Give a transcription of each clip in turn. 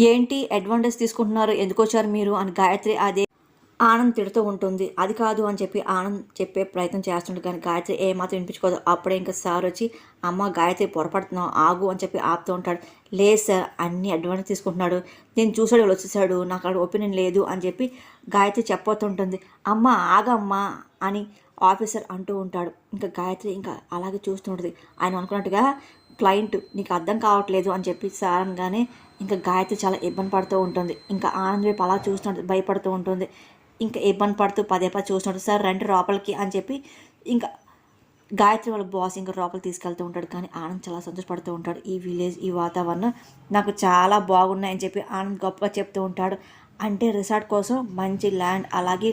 ఏంటి అడ్వాంటేజ్ తీసుకుంటున్నారు? ఎందుకు వచ్చారు మీరు? అని గాయత్రి అదే ఆనంద్ తిడుతూ ఉంటుంది. అది కాదు అని చెప్పి ఆనంద్ చెప్పే ప్రయత్నం చేస్తుంటే కానీ గాయత్రి ఏమాత్రం వినిపించుకోదు. అప్పుడే ఇంకా సార్ వచ్చి అమ్మ గాయత్రి పొరపడుతున్నావు. ఆగు అని చెప్పి ఆపుతూ ఉంటాడు. లేదు సార్ అన్ని అడ్వాంటేజ్ తీసుకుంటున్నాడు. నేను చూసాడు వాళ్ళు వచ్చేసాడు. నాకు అక్కడ ఒపీనియన్ లేదు అని చెప్పి గాయత్రి చెప్పబోతుంటుంది అమ్మ ఆగమ్మా అని ఆఫీసర్ అంటూ ఉంటాడు. ఇంకా గాయత్రి ఇంకా అలాగే చూస్తుంటుంది ఆయన అనుకున్నట్టుగా క్లయింట్ నీకు అర్థం కావట్లేదు అని చెప్పి సార్ అనగానే ఇంకా గాయత్రి చాలా ఇబ్బంది పడుతూ ఉంటుంది. ఇంకా ఆనంద్ వైపు అలా చూస్తుంటుంది భయపడుతూ ఉంటుంది. ఇంకా ఇబ్బంది పడుతూ పదే పదే చూస్తుంటుంది సార్ రండి లోపలికి అని చెప్పి ఇంకా గాయత్రి వాళ్ళ బాస్ ఇంకా లోపలికి తీసుకెళ్తూ ఉంటాడు. కానీ ఆనంద్ చాలా సంతోషపడుతూ ఉంటాడు. ఈ విలేజ్ ఈ వాతావరణం నాకు చాలా బాగున్నాయని చెప్పి ఆనంద్ గొప్పగా చెప్తూ ఉంటాడు. అంటే రిసార్ట్ కోసం మంచి ల్యాండ్ అలాగే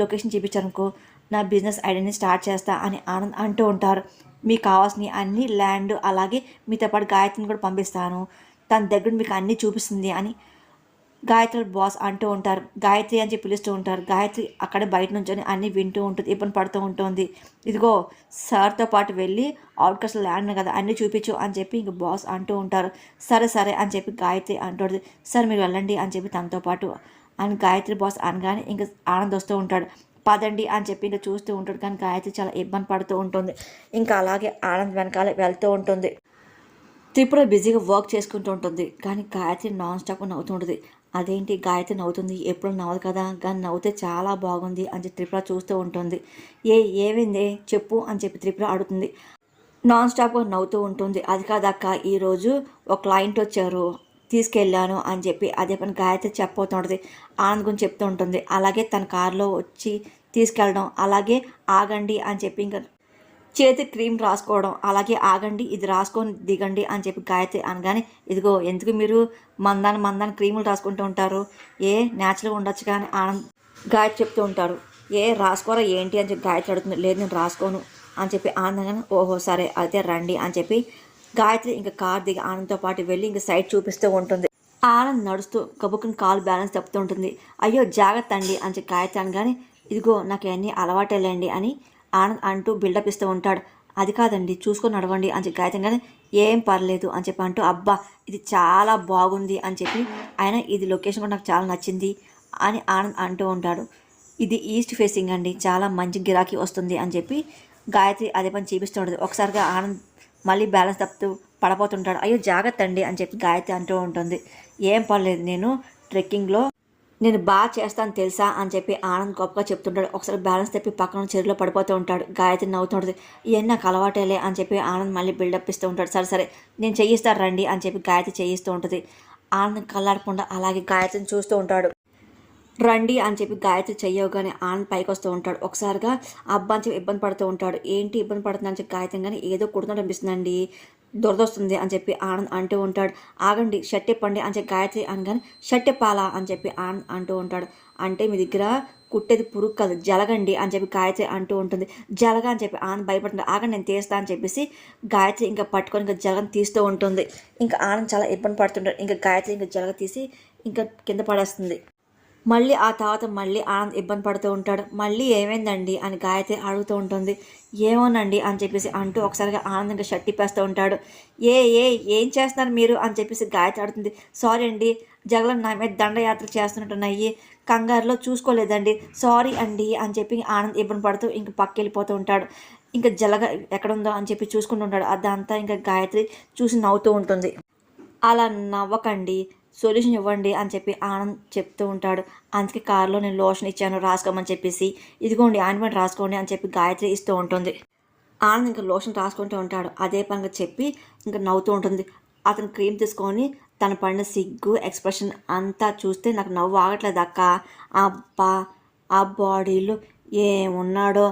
లొకేషన్ చూపించారనుకో నా బిజినెస్ ఐడియాని స్టార్ట్ చేస్తా అని ఆనంద్ అంటూ ఉంటారు. మీకు కావాల్సిన అన్ని ల్యాండ్ అలాగే మీతో పాటు గాయత్రిని కూడా పంపిస్తాను. తన దగ్గర మీకు అన్నీ చూపిస్తుంది అని గాయత్రి బాస్ అంటూ ఉంటారు. గాయత్రి అని చెప్పి పిలుస్తూ ఉంటారు. గాయత్రి అక్కడే బయట నుంచి అన్నీ వింటూ ఉంటుంది ఇబ్బంది పడుతూ ఉంటుంది. ఇదిగో సార్తో పాటు వెళ్ళి అవుట్కస్ట్ ల్యాండ్ కదా అన్నీ చూపించు అని చెప్పి ఇంక బాస్ అంటూ ఉంటారు. సరే సరే అని చెప్పి గాయత్రి అంటుంది సార్ మీరు వెళ్ళండి అని చెప్పి తనతో పాటు అని గాయత్రి బాస్ అనగానే ఇంక ఆనంద్ వస్తూ ఉంటాడు. పదండి అని చెప్పి ఇంకా చూస్తూ ఉంటాడు. కానీ గాయత్రి చాలా ఇబ్బంది పడుతూ ఉంటుంది. ఇంకా అలాగే ఆనంద్ వెనకాల వెళ్తూ ఉంటుంది. త్రిపుర బిజీగా వర్క్ చేసుకుంటూ ఉంటుంది. కానీ గాయత్రి నాన్ స్టాప్ నవ్వుతూ ఉంటుంది అదేంటి గాయత్రి నవ్వుతుంది? ఎప్పుడు నవ్వదు కదా? కానీ నవ్వుతే చాలా బాగుంది అని చెప్పి త్రిపుర చూస్తూ ఉంటుంది. ఏ ఏమైంది? చెప్పు అని చెప్పి త్రిపుర అడుగుతుంది. నాన్ స్టాప్గా నవ్వుతూ ఉంటుంది. అది కాదక్క ఈరోజు ఒక క్లయింట్ వచ్చారు. తీసుకెళ్ళాను అని చెప్పి అదే పని గాయత్రి చెప్పబోతుంటుంది. ఆనంద్ గురించి చెప్తూ ఉంటుంది. అలాగే తన కారులో వచ్చి తీసుకెళ్ళడం. అలాగే ఆగండి అని చెప్పి ఇంకా చేతి క్రీమ్ రాసుకోవడం అలాగే ఆగండి ఇది రాసుకొని దిగండి అని చెప్పి గాయత్రి అనగానే ఇదిగో ఎందుకు మీరు మందాన్ని మందాన క్రీములు రాసుకుంటూ ఉంటారు? ఏ న్యాచురల్గా ఉండొచ్చు కానీ ఆనంద్ గాయత్రి చెప్తూ ఉంటారు ఏ రాసుకోరా ఏంటి అని చెప్పి గాయత్రి అడుగుతుంది. లేదు నేను రాసుకోను అని చెప్పి ఆనందంగానే ఓహో సరే అయితే రండి అని చెప్పి గాయత్రి ఇంకా కార్ దిగి ఆనంద్తో పాటు వెళ్ళి ఇంకా సైడ్ చూపిస్తూ ఉంటుంది. ఆనంద్ నడుస్తూ గబుక్కుని కాల్ బ్యాలెన్స్ తప్పుతూ ఉంటుంది. అయ్యో జాగ్రత్త అండి అని చెప్పి గాయత్రి అనగానే ఇదిగో నాకు అన్నీ అలవాటేలేండి అని ఆనంద్ అంటూ బిల్డప్ ఇస్తూ ఉంటాడు. అది కాదండి చూసుకొని నడవండి అని చెప్పి గాయత్రి కానీ ఏం పర్లేదు అని చెప్పి అంటూ అబ్బా ఇది చాలా బాగుంది అని చెప్పి ఆయన ఇది లొకేషన్ కూడా నాకు చాలా నచ్చింది అని ఆనంద్ అంటూ ఉంటాడు. ఇది ఈస్ట్ ఫేసింగ్ అండి చాలా మంచి గిరాకీ వస్తుంది అని చెప్పి గాయత్రి అదే పని చూపిస్తూ ఉంటుంది ఒకసారిగా ఆనంద్ మళ్ళీ బ్యాలెన్స్ తప్పుతూ పడపోతుంటాడు అయ్యో జాగ్రత్త అండి అని చెప్పి గాయత్రి అంటూ ఉంటుంది. ఏం పర్లేదు నేను ట్రెక్కింగ్లో నేను బాగా చేస్తాను తెలుసా అని చెప్పి ఆనంద్ గొప్పగా చెప్తుంటాడు. ఒకసారి బ్యాలెన్స్ తెప్పి పక్కన చెరువులో పడిపోతూ ఉంటాడు. గాయత్రి నవ్వుతుంటుంది. ఇవన్నీ నాకు అలవాటేలే అని చెప్పి ఆనంద్ మళ్ళీ బిల్డప్ ఇస్తూ ఉంటాడు. సరే సరే నేను చేయిస్తాను రండి అని చెప్పి గాయత్రి చేయిస్తూ ఉంటుంది. ఆనంద్ కళ్ళాడకుండా అలాగే గాయత్రిని చూస్తూ ఉంటాడు. రండి అని చెప్పి గాయత్రి చెయ్యగానే ఆనంద్ పైకి వస్తూ ఉంటాడు. ఒకసారిగా అబ్బా అని చెప్పి ఇబ్బంది పడుతూ ఉంటాడు. ఏంటి ఇబ్బంది పడుతుంది అని చెప్పి గాయత్రి కానీ ఏదో కుడుతున్నట్టు అనిపిస్తుందండి దొరదొస్తుంది అని చెప్పి ఆనంద్ అంటూ ఉంటాడు. ఆగండి షర్ట్ ఇప్పండి అని చెప్పి గాయత్రి అనగానే షర్ట్ ఇప్పాలా అని చెప్పి ఆనంద్ అంటూ ఉంటాడు. అంటే మీ దగ్గర కుట్టేది పురుగు కాదు జలగండి అని చెప్పి గాయత్రి అంటూ ఉంటుంది. జలగ అని చెప్పి ఆనంద్ భయపడుతుంది ఆగండి నేను తీస్తా అని చెప్పేసి గాయత్రి ఇంకా పట్టుకొని ఇంకా జలగని తీస్తూ ఉంటుంది. ఇంకా ఆనంద్ చాలా ఇబ్బంది పడుతుంటాడు. ఇంకా గాయత్రి ఇంకా జలగ తీసి ఇంకా కింద పడేస్తుంది. మళ్ళీ ఆ తర్వాత మళ్ళీ ఆనంద్ ఇబ్బంది పడుతూ ఉంటాడు. మళ్ళీ ఏమైందండి అని గాయత్రి అడుగుతూ ఉంటుంది. ఏమోనండి అని చెప్పేసి అంటూ ఒకసారిగా ఆనందంగా షర్ట్ ఉంటాడు. ఏ ఏ ఏం చేస్తున్నారు మీరు అని చెప్పేసి గాయత్రి అడుగుతుంది. సారీ అండి జగలం నా మీద దండయాత్ర చేస్తున్నట్టున్నాయి. కంగారులో చూసుకోలేదండి. సారీ అండి అని చెప్పి ఆనంద్ ఇబ్బంది పడుతూ ఇంక పక్క వెళ్ళిపోతూ ఉంటాడు. ఇంకా జలగ ఎక్కడుందో అని చెప్పి చూసుకుంటూ ఉంటాడు. అదంతా ఇంకా గాయత్రి చూసి నవ్వుతూ ఉంటుంది. అలా నవ్వకండి. సొల్యూషన్ ఇవ్వండి అని చెప్పి ఆనంద్ చెప్తూ ఉంటాడు. అందుకే కారులో నేను లోషన్ ఇచ్చాను రాసుకోమని చెప్పేసి. ఇదిగోండి ఆయింట్మెంట్ రాసుకోండి అని చెప్పి గాయత్రి ఇస్తూ ఉంటుంది. ఆనంద్ ఇంకా లోషన్ రాసుకుంటూ ఉంటాడు. అదే పనిగా చెప్పి ఇంకా నవ్వుతూ ఉంటుంది. అతను క్రీమ్ తీసుకొని తన పడిన సిగ్గు ఎక్స్ప్రెషన్ అంతా చూస్తే నాకు నవ్వు ఆగట్లేదు అక్క. అబ్బా ఆ బాడీలో ఏమున్నాడో?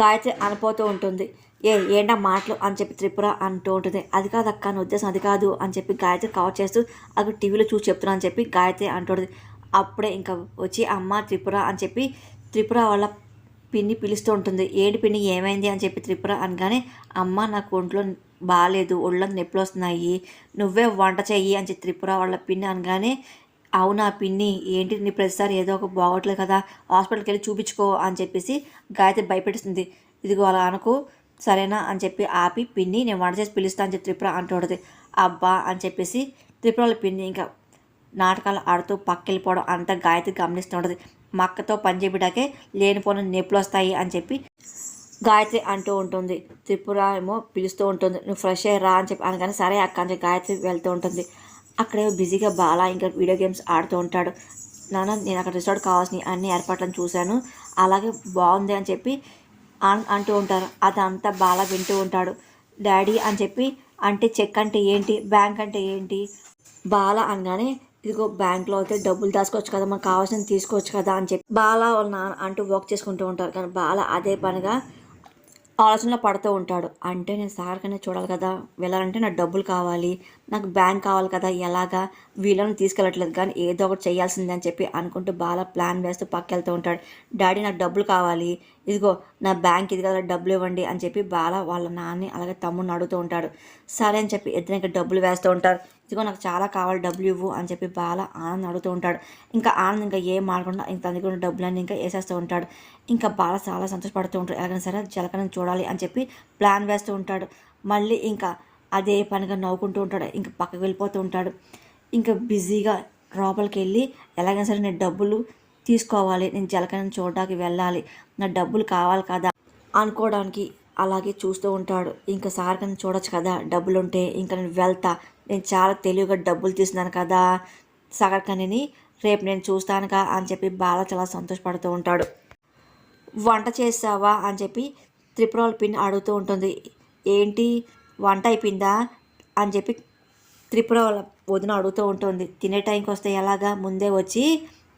గాయత్రి అనిపోతూ ఉంటుంది. ఏ ఏంటా మాటలు అని చెప్పి త్రిపుర అంటూ ఉంటుంది. అది కాదు అక్క నా ఉద్దేశం అది కాదు అని చెప్పి గాయత్రి కవర్ చేస్తూ అక్కడ టీవీలో చూసి చెప్తున్నా అని చెప్పి గాయత్రి అంటుంది అప్పుడే ఇంకా వచ్చి అమ్మ త్రిపుర అని చెప్పి త్రిపుర వాళ్ళ పిన్ని పిలుస్తూ ఉంటుంది. ఏంటి పిన్ని ఏమైంది అని చెప్పి త్రిపుర అనగానే అమ్మ నాకు ఒంట్లో బాగాలేదు ఒళ్ళకి నొప్పులు వస్తున్నాయి నువ్వే వంట చెయ్యి అని చెప్పి త్రిపుర వాళ్ళ పిన్ని అనగానే అవునా పిన్ని ఏంటి నీ ప్రతిసారి ఏదో ఒక బాగోట్లేదు కదా హాస్పిటల్కి వెళ్ళి చూపించుకో అని చెప్పేసి గాయత్రి భయపెడుతుంది ఇదిగో అలా అనుకో సరేనా అని చెప్పి ఆపి పిన్ని నేను వంట చేసి పిలుస్తా అని చెప్పి త్రిపుర అంటుంటుంది అబ్బా అని చెప్పేసి త్రిపురల పిన్ని ఇంకా నాటకాలు ఆడుతూ పక్కెళ్ళిపోవడం అంతా గాయత్రి గమనిస్తూ ఉంటుంది మా అక్కతో పని లేనిపోయిన నొప్పులు వస్తాయి అని చెప్పి గాయత్రి అంటూ ఉంటుంది. త్రిపుర ఏమో పిలుస్తూ ఉంటుంది. నువ్వు ఫ్రెష్ అయ్యి రా అని చెప్పి అనగానే సరే అక్క అని గాయత్రి వెళ్తూ ఉంటుంది. అక్కడేమో బిజీగా బాలా ఇంకా వీడియో గేమ్స్ ఆడుతూ ఉంటాడు. నాన్న నేను అక్కడ రిసార్ట్ కావాల్సిన అన్ని ఏర్పాట్లను చూశాను. అలాగే బాగుంది అని చెప్పి అంటూ ఉంటారు. అదంతా బాగా వింటూ ఉంటాడు. డాడీ అని చెప్పి అంటే చెక్ అంటే ఏంటి బ్యాంక్ అంటే ఏంటి? బాల అనగానే ఇదిగో బ్యాంక్లో అయితే డబ్బులు దాచుకోవచ్చు కదా మనకు కావాల్సింది తీసుకోవచ్చు కదా అని చెప్పి బాల వాళ్ళ నాన్న అంటూ వర్క్ చేసుకుంటూ ఉంటారు. కానీ బాల అదే పనిగా ఆలోచనలో పడుతూ ఉంటాడు. అంటే నేను సార్ కన్నా చూడాలి కదా వెళ్ళాలంటే నాకు డబ్బులు కావాలి నాకు బ్యాంక్ కావాలి కదా ఎలాగా? వీళ్ళని తీసుకెళ్ళట్లేదు కానీ ఏదో ఒకటి చేయాల్సిందే అని చెప్పి అనుకుంటూ బాగా ప్లాన్ వేస్తూ పక్కెళ్తూ ఉంటాడు. డాడీ నాకు డబ్బులు కావాలి. ఇదిగో నా బ్యాంక్ ఇది కదా డబ్బులు ఇవ్వండి అని చెప్పి బాగా వాళ్ళ నాన్ని అలాగే తమ్ముడిని అడుగుతూ ఉంటాడు. సరే అని చెప్పి ఇద్దరు ఇంకా డబ్బులు వేస్తూ ఉంటారు. ఇదిగో నాకు చాలా కావాలి డబ్బులు ఇవ్వు అని చెప్పి బాగా ఆనంద్ అడుగుతూ ఉంటాడు. ఇంకా ఆనంద్ ఇంకా ఏం మాడకుండా ఇంక తన దగ్గర ఉన్న డబ్బులన్నీ ఇంకా వేసేస్తూ ఉంటాడు. ఇంకా బాల చాలా సంతోషపడుతూ ఉంటాడు. ఎలాగైనా సరే జలకనని చూడాలి అని చెప్పి ప్లాన్ వేస్తూ ఉంటాడు. మళ్ళీ ఇంకా అదే పనిగా నవ్వుకుంటూ ఉంటాడు. ఇంకా పక్కకు వెళ్ళిపోతూ ఉంటాడు. ఇంకా బిజీగా లోపలికి వెళ్ళి ఎలాగైనా సరే నేను డబ్బులు తీసుకోవాలి. నేను జలకని చూడడానికి వెళ్ళాలి. నా డబ్బులు కావాలి కదా అనుకోవడానికి అలాగే చూస్తూ ఉంటాడు. ఇంకా సార్ కన్నా చూడొచ్చు కదా డబ్బులు ఉంటే ఇంకా నేను వెళ్తా. నేను చాలా తెలివిగా డబ్బులు తీస్తున్నాను కదా సార్ కనిని రేపు నేను చూస్తానుగా అని చెప్పి బాగా చాలా సంతోషపడుతూ ఉంటాడు. వంట చేసావా అని చెప్పి త్రిపురాల పిన్ అడుగుతూ ఉంటుంది. ఏంటి? వంట అయిపోయిందా అని చెప్పి త్రిపుర వాళ్ళ వదిన అడుగుతూ ఉంటుంది. తినే టైంకి వస్తే ఎలాగా? ముందే వచ్చి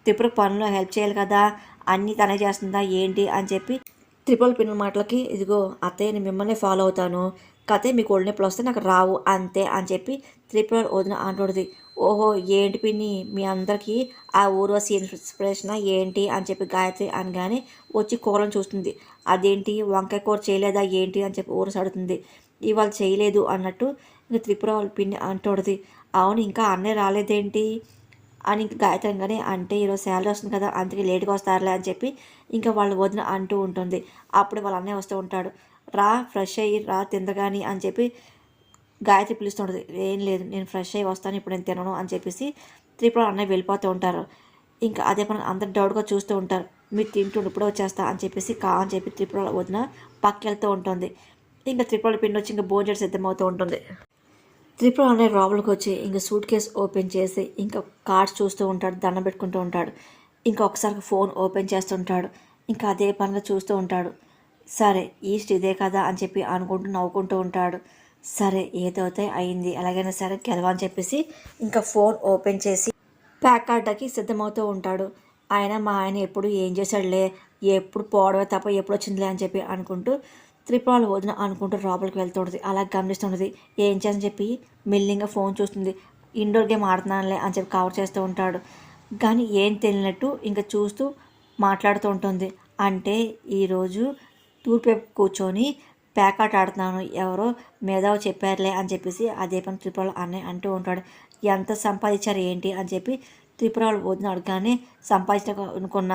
త్రిపుర పనులు హెల్ప్ చేయాలి కదా అన్నీ తనే చేస్తుందా ఏంటి అని చెప్పి త్రిపుల పిన్ మాటలకి ఇదిగో అత్తయ్య నేను మిమ్మల్ని ఫాలో అవుతాను. కతే మీకు ఒళ్ళు నొప్పులు వస్తే నాకు రావు అంతే అని చెప్పి త్రిపుర వదిన అంటుంది ఓహో ఏంటి పిన్ని? మీ అందరికీ ఆ ఊర్వశి ఇన్స్పిరేషన్ ఏంటి అని చెప్పి గాయత్రి అనగానే వచ్చి కూరలను చూస్తుంది. అదేంటి? వంకాయ కూర చేయలేదా? ఏంటి? అని చెప్పి ఊరసడుతుంది. ఇవాళ చేయలేదు అన్నట్టు ఇంకా త్రిపుర వాళ్ళ పిన్ని అంటుంది అవును ఇంకా అన్నయ్య రాలేదేంటి? అని ఇంకా గాయత్రంగానే అంటే ఈరోజు శాలరీ వస్తుంది కదా అందుకే లేట్గా వస్తారులే అని చెప్పి ఇంకా వాళ్ళు వదిన అంటూ ఉంటుంది. అప్పుడు వాళ్ళ అన్నయ్య వస్తూ ఉంటాడు. రా ఫ్రెష్ అయ్యి రా తిందగాని అని చెప్పి గాయత్రి పిలుస్తుంటుంది. ఏం లేదు నేను ఫ్రెష్ అయ్యి వస్తాను ఇప్పుడు నేను తినను అని చెప్పేసి త్రిపుర అన్నయ్య వెళ్ళిపోతూ ఉంటారు. ఇంకా అదే పని అందరు డౌట్గా చూస్తూ ఉంటారు. మీరు తింటుండు ఇప్పుడు వచ్చేస్తా అని చెప్పేసి కా అని చెప్పి త్రిపుర వదిన పక్కెళ్తూ ఉంటుంది. ఇంకా త్రిపుర పిండి వచ్చి ఇంకా భోజనం సిద్ధమవుతూ ఉంటుంది. త్రిపుర అనే లోపలికి వచ్చి ఇంకా సూట్ కేస్ ఓపెన్ చేసి ఇంకా కార్డ్స్ చూస్తూ ఉంటాడు దండం పెట్టుకుంటూ ఉంటాడు. ఇంకా ఒకసారి ఫోన్ ఓపెన్ చేస్తుంటాడు ఇంకా అదే పనిగా చూస్తూ ఉంటాడు. సరే ఈస్ట్ ఇదే కదా అని చెప్పి అనుకుంటూ నవ్వుకుంటూ ఉంటాడు. సరే ఏదైతే అయింది ఎలాగైనా సరే గెలవని చెప్పేసి ఇంకా ఫోన్ ఓపెన్ చేసి ప్యాక్ కార్డకి సిద్ధమవుతూ ఉంటాడు. ఆయన మా ఆయన ఎప్పుడు ఏం చేశాడులే ఎప్పుడు పోవడమే తప్ప ఎప్పుడు వచ్చిందిలే అని చెప్పి అనుకుంటూ త్రిపురాలు వదిన అనుకుంటూ లోపలికి వెళ్తుంటుంది. అలా గమనిస్తుంటుంది. ఏం చేయాలని చెప్పి మెల్లింగా ఫోన్ చూస్తుంది. ఇండోర్ గేమ్ ఆడుతున్నానులే అని చెప్పి కవర్ చేస్తూ ఉంటాడు. కానీ ఏం తెలియనట్టు ఇంకా చూస్తూ మాట్లాడుతూ ఉంటుంది. అంటే ఈరోజు టూర్ కూర్చొని ప్యాకాట్ ఆడుతున్నాను. ఎవరో మేధావు చెప్పారులే అని చెప్పేసి అదే పని త్రిపురాలు అన్నయ్య అంటూ ఉంటాడు. ఎంత సంపాదించారు ఏంటి అని చెప్పి త్రిపురాలు వదిన అడగానే సంపాదించక అనుకున్న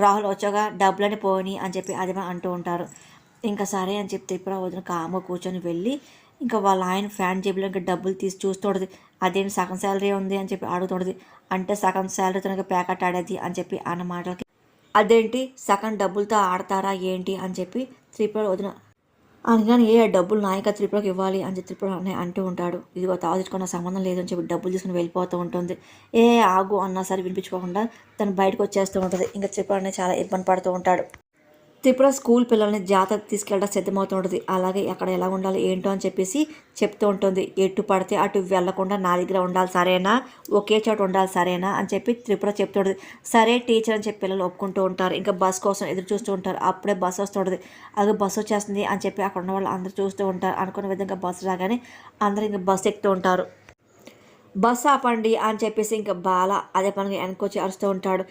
రాహుల్ వచ్చాక డబ్బులని పోని అని చెప్పి అదే పని అంటూ ఉంటారు. ఇంకా సరే అని చెప్పి త్రిపుర వదిన కామ్గా కూర్చొని వెళ్ళి ఇంకా వాళ్ళ ఆయన ఫ్యాన్ జేబులో ఇంకా డబ్బులు తీసి చూస్తుండదు అదేంటి సగం శాలరీ ఉంది? అని చెప్పి అడుగుతుండదు. అంటే సగం శాలరీ తనకి ప్యాకెట్ ఆడేది? అని చెప్పి అన్న మాటలకి అదేంటి సగం డబ్బులతో ఆడతారా ఏంటి? అని చెప్పి త్రిపుర వదిన అనగానే ఏ డబ్బులు నాయక త్రిపురకి ఇవ్వాలి? అని చెప్పి త్రిపుర అన్నయ్య అంటూ ఉంటాడు. ఇదిగో తాజుకున్న సంబంధం లేదని చెప్పి డబ్బులు తీసుకుని వెళ్ళిపోతూ ఉంటుంది. ఏ ఆగు అన్నా సరే వినిపించుకోకుండా తను బయటకు వచ్చేస్తూ ఉంటుంది. ఇంకా త్రిపుర అన్నయ్య చాలా ఇబ్బంది పడుతూ ఉంటాడు. త్రిపుర స్కూల్ పిల్లల్ని జాతరకు తీసుకెళ్ళడం సిద్ధమవుతుంటుంది. అలాగే అక్కడ ఎలా ఉండాలి ఏంటో అని చెప్పేసి చెప్తూ ఉంటుంది. ఎటు పడితే అటు వెళ్ళకుండా నా దగ్గర ఉండాలి సరేనా? ఒకే చోట ఉండాలి సరేనా? అని చెప్పి త్రిపుర చెప్తుంటుంది. సరే టీచర్ అని చెప్పి పిల్లలు ఒప్పుకుంటూ ఉంటారు. ఇంకా బస్ కోసం ఎదురు చూస్తూ ఉంటారు. అప్పుడే బస్సు వస్తుంటుంది. అది బస్సు వచ్చేస్తుంది అని చెప్పి అక్కడ ఉన్న వాళ్ళు అందరూ చూస్తూ ఉంటారు. అనుకున్న విధంగా బస్సు రాగానే అందరూ ఇంకా బస్సు ఎక్కుతూ ఉంటారు. బస్సు ఆపండి అని చెప్పేసి ఇంకా బాల అదే పనిగా వెనకొచ్చి అరుస్తూ ఉంటాడు.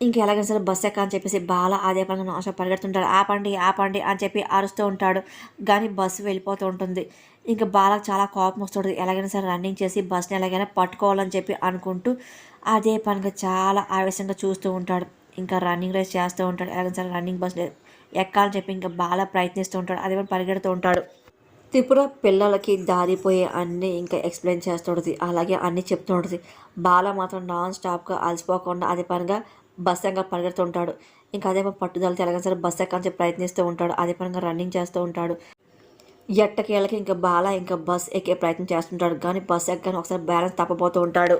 ఇంకా ఎలాగైనా సరే బస్ ఎక్క అని చెప్పేసి బాల అదే పని ఆశ పరిగెడుతుంటాడు. ఆపండి ఆపండి అని చెప్పి అరుస్తూ ఉంటాడు. కానీ బస్సు వెళ్ళిపోతూ ఉంటుంది. ఇంకా బాలకు చాలా కోపం వస్తుంది. ఎలాగైనా సరే రన్నింగ్ చేసి బస్ని ఎలాగైనా పట్టుకోవాలని చెప్పి అనుకుంటూ అదే పనిగా చాలా ఆవేశంగా చూస్తూ ఉంటాడు. ఇంకా రన్నింగ్ రేస్ చేస్తూ ఉంటాడు. ఎలాగైనా సరే రన్నింగ్ బస్ ఎక్కాలని చెప్పి ఇంకా బాగా ప్రయత్నిస్తూ ఉంటాడు. అదే పని పరిగెడుతూ ఉంటాడు. త్రిపుర పిల్లలకి దారిపోయే అన్నీ ఇంకా ఎక్స్ప్లెయిన్ చేస్తుంటుంది అలాగే అన్నీ చెప్తుంటుంది బాల మాత్రం నాన్ స్టాప్గా అలసిపోకుండా అదే పనిగా బస్సంగా పరిగెడుతుంటాడు. ఇంకా అదే పట్టుదల తెలగని ఎలాగైనా సరే బస్ ఎక్కాలని ప్రయత్నిస్తూ ఉంటాడు. అదే పనిగా రన్నింగ్ చేస్తూ ఉంటాడు. ఎట్టకేళ్ళకి ఇంకా బాల ఇంకా బస్ ఎక్కే ప్రయత్నం చేస్తుంటాడు. కానీ బస్ ఎక్కని ఒకసారి బ్యాలెన్స్ తప్పబోతూ ఉంటాడు.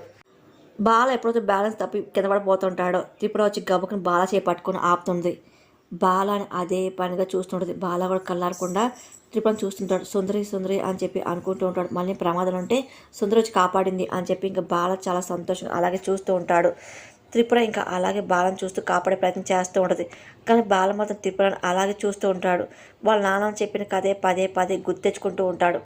బాల ఎప్పుడైతే బ్యాలెన్స్ తప్పి కింద పడిపోతుంటాడో త్రిపుర వచ్చి గబుకుని బాల చేపట్టుకొని ఆపుతుంది. బాలని అదే పనిగా చూస్తుంటుంది. బాల కూడా కళ్ళారకుండా త్రిపురం చూస్తుంటాడు. సుందరి సుందరి అని చెప్పి అనుకుంటూ ఉంటాడు. మళ్ళీ ప్రమాదం ఉంటే సుందరి వచ్చి కాపాడింది అని చెప్పి ఇంకా బాల చాలా సంతోషంగా అలాగే చూస్తూ ఉంటాడు. త్రిపుర ఇంకా అలాగే బాలను చూస్తూ కాపాడే ప్రయత్నం చేస్తూ ఉంటుంది. కానీ బాల మాత్రం త్రిపురను అలాగే చూస్తూ ఉంటాడు. వాళ్ళ నాన్న చెప్పిన కథే పదే పదే గుర్తెచ్చుకుంటూ ఉంటాడు.